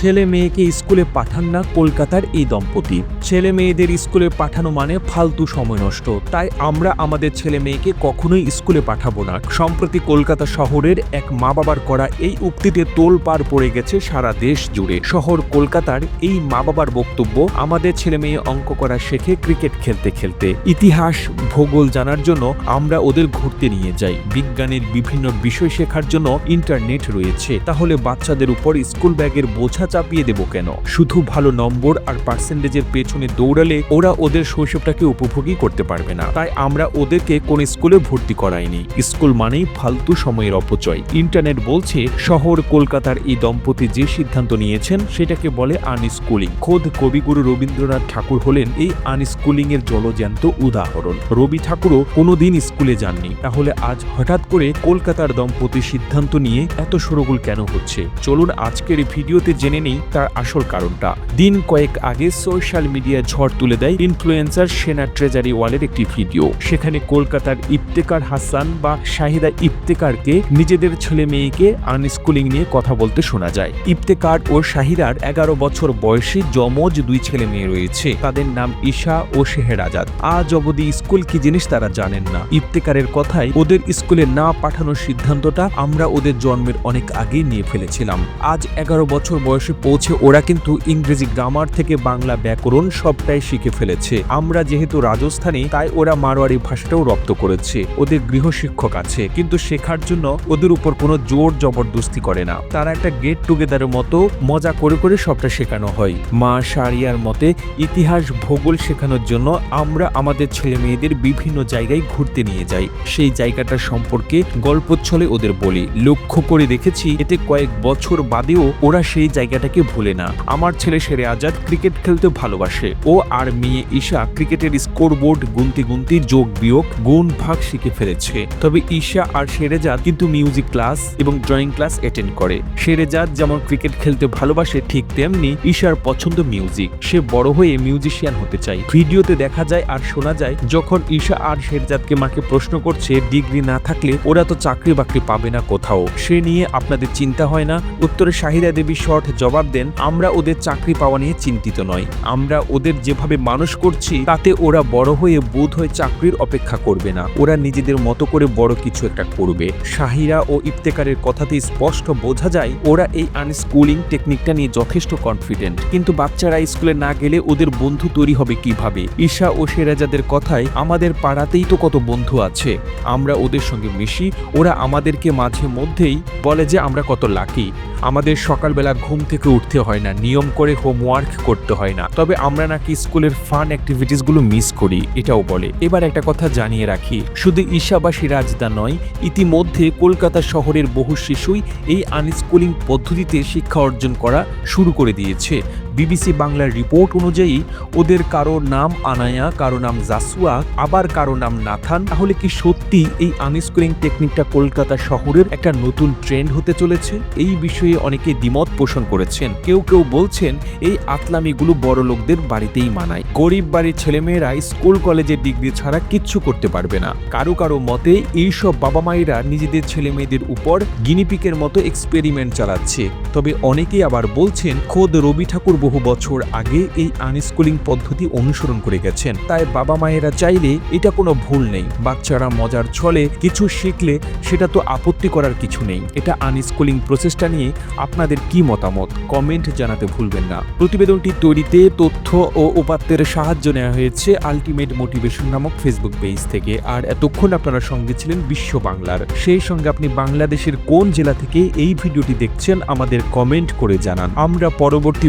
ছেলে মেয়েকে স্কুলে পাঠান না কলকাতার এই দম্পতি। ছেলে মেয়েদের স্কুলে পাঠানো মানে ফালতু সময় নষ্ট। তাই আমরা আমাদের ছেলে মেয়েকে কখনোই স্কুলে পাঠাবো না। সম্প্রতি কলকাতা শহরের এক মা বাবার করা এই উক্তিতে তোল পার পড়ে গেছে সারা দেশ জুড়ে। শহর কলকাতার এই মা বাবার বক্তব্য আমাদের ছেলে মেয়ে অঙ্ক করা শেখে, ক্রিকেট খেলতে খেলতে। ইতিহাস, ভূগোল জানার জন্য আমরা ওদের ঘুরতে নিয়ে যাই। বিজ্ঞানের বিভিন্ন বিষয় শেখার জন্য ইন্টারনেট রয়েছে। তাহলে বাচ্চাদের উপর স্কুল ব্যাগের বোঝা চাপিয়ে দেব কেন? শুধু ভালো নম্বর আর পার্সেন্টেজের পেছনে দৌড়ালে ওরা ওদের শৈশবটাকে উপভোগী করতে পারবে না। তাই আমরা ওদেরকে কোন স্কুলে ভর্তি করাইনি। স্কুল মানেই ফালতু সময়ের অপচয়। ইন্টারনেট বলছে, শহর কলকাতার এই দম্পতি যে সিদ্ধান্ত নিয়েছেন, সেটাকে বলে আনস্কুলিং খোদ কবিগুরু রবীন্দ্রনাথ ঠাকুর হলেন এই আনস্কুলিং এর জলজ্যান্ত উদাহরণ। রবি ঠাকুরও কোনোদিন স্কুলে যাননি। তাহলে আজ হঠাৎ করে কলকাতার দম্পতি সিদ্ধান্ত নিয়ে এত সরগোল কেন হচ্ছে? চলুন আজকের ভিডিওতে জেনে নেই, তার আসল কারণটা। দিন কয়েক আগে সোশ্যাল মিডিয়ায় ঝড় তুলে দেয় ইনফ্লুয়েন্সার সেনা ট্রেজারি ওয়ালের একটি ভিডিও। সেখানে কলকাতার ইফতেকার হাসান বা শাহিদা ইফতেকারকে নিজেদের ছেলে মেয়েকে আনস্কুলিং নিয়ে কথা বলতে শোনা যায়। ইফতেকার ও শাহিদার এগারো বছর বয়সী যমজ দুই ছেলে মেয়ে রয়েছে। তাদের নাম ঈশা ও শেহেরাজাদ। আজ অবধি স্কুল কি জিনিস তারা জানেন না। ইফতেকারের কথায় ওদের স্কুলে না পাঠানোর সিদ্ধান্তটা আমরা ওদের জন্মের অনেক আগেই নিয়ে ফেলেছিলাম। আজ এগারো বছর বয়সে পৌঁছে ওরা কিন্তু ইংরেজি গ্রামার থেকে বাংলা ব্যাকরণ সবটাই শিখে ফেলেছে। আমরা যেহেতু রাজস্থানে, তাই ওরা মারোয়ারি ভাষাটাও রপ্ত করেছে। ওদের গৃহশিক্ষক আছে, কিন্তু শেখার জন্য ওদের উপর কোনো জোর জবরদস্তি করে না। তারা একটা গেট টুগেদারের মতো মজা করে করে সবটা শেখানো হয়। মা সারিয়ার মতে, ইতিহাস ভূগোল শেখানোর জন্য আমরা আমাদের ছেলে মেয়েদের বিভিন্ন জায়গায় ঘুরতে নিয়ে যাই। সেই জায়গাটা সম্পর্কে গল্পচ্ছলে ওদের বলি। লক্ষ্য করে দেখেছি, এতে কয়েক বছর বাদেও ওরা সেই জায়গাটাকে ভুলে না। আমার ছেলে সেরে আজাদ ক্রিকেট খেলতে ভালোবাসে। ও আর মেয়ে ঈশা ক্রিকেটের স্কোরবোর্ড গুনতি গুনতি যোগ বিয়োগ, গুণ ভাগ শিখে ফেলেছে। তবে ঈশা আর শেরেজাদ কিন্তু মিউজিক ক্লাস এবং ড্রয়িং ক্লাস অ্যাটেন্ড করে। শেরেজাদ যেমন ক্রিকেট খেলতে ভালোবাসে, ঠিক তেমনি ঈশার পছন্দ মিউজিক। সে বড় হয়ে মিউজিশিয়ান হতে চায়। ভিডিওতে দেখা যায় আর শোনা যায়, যখন ঈশা আর শেরজাদকে মাকে প্রশ্ন করছে, ডিগ্রি না থাকলে ওরা তো চাকরি বাকরি পাবে না কোথাও? সে নিয়ে আপনাদের চিন্তা হয় না? উত্তরে শাহিদা দেবী শর্ট জবাব দেন, আমরা ওদের চাকরি পাওয়া নিয়ে চিন্তিত নয়। আমরা ওদের যেভাবে মানুষ করছি, তাতে ওরা বড় হয়ে বোধ হয়ে চাকরির অপেক্ষা করবে না। ওরা নিজেদের মতো করে বড় কিছু একটা করবে। শাহিরা ও ইফতেকারের কথাতে স্পষ্ট বোঝা যায়, ওরা এই আনস্কুলিং টেকনিকটা নিয়ে যথেষ্ট কনফিডেন্ট কিন্তু বাচ্চারা স্কুলে না গেলে ওদের বন্ধু তৈরি হবে কীভাবে? ঈশা ও সেরাজাদের কথায়, আমাদের পাড়াতেই তো কত বন্ধু আছে। আমরা ওদের সঙ্গে মিশি, ওরা আমাদেরকে মাঝে মধ্যেই বলে যে আমরা কত লাকি আমাদের সকালবেলা ঘুম থেকে উঠতে হয় না, নিয়ম করে হোমওয়ার্ক করতে হয় না। তবে আমরা নাকি স্কুলের ফান অ্যাক্টিভিটিসগুলো মিস করি, এটাও বলে। এবার একটা কথা জানিয়ে রাখি, শুধু ঈশাবাসী রাজদা নয়, ইতিমধ্যে কলকাতা শহরের বহু শিশুই এই আনস্কুলিং পদ্ধতিতে শিক্ষা অর্জন করা শুরু করে দিয়েছে। বিবিসি বাংলার রিপোর্ট অনুযায়ী, ওদের কারও নাম আনায়া, কারও নাম জাসুয়া, আবার কারও নাম নাথান। তাহলে কি সত্যি এই আনস্কুলিং টেকনিকটা কলকাতা শহরের একটা নতুন ট্রেন্ড হতে চলেছে? এই বিষয়ে অনেকে দ্বিমত পোষণ করেছেন। কেউ কেউ বলছেন, এই আতলামিগুলো বড় লোকদের বাড়িতেই মানায়। গরিব বাড়ির ছেলেমেয়েরা স্কুল কলেজের ডিগ্রি ছাড়া কিচ্ছু করতে পারবে না। কারও কারও মতে, এইসব বাবা মায়েরা নিজেদের ছেলে মেয়েদের উপর গিনিপিকের মতো এক্সপেরিমেন্ট চালাচ্ছে। তবে অনেকেই আবার বলছেন, খোদ রবি ঠাকুর বহু বছর আগে এই আনস্কুলিং পদ্ধতি অনুসরণ করে গেছেন। তাই বাবা মায়েরা চাইলে এটা কোনো ভুল নেই। বাচ্চারা মজার ছলে কিছু শিখলে সেটা তো আপত্তি করার কিছু নেই। এটা আনস্কুলিং প্রসেসটা নিয়ে আপনাদের কি মতামত? কমেন্ট জানাতে ভুলবেন না। প্রতিবেদনটি তৈরিতে তথ্য ও উপাত্তের সাহায্য নেওয়া হয়েছে আলটিমেট মোটিভেশন নামক ফেসবুক পেজ থেকে। আর এতক্ষণ আপনারা সঙ্গে ছিলেন বিশ্ব বাংলার। সেই সঙ্গে আপনি বাংলাদেশের কোন জেলা থেকে এই ভিডিওটি দেখছেন আমাদের কমেন্ট করে জানান। আমরা পরবর্তী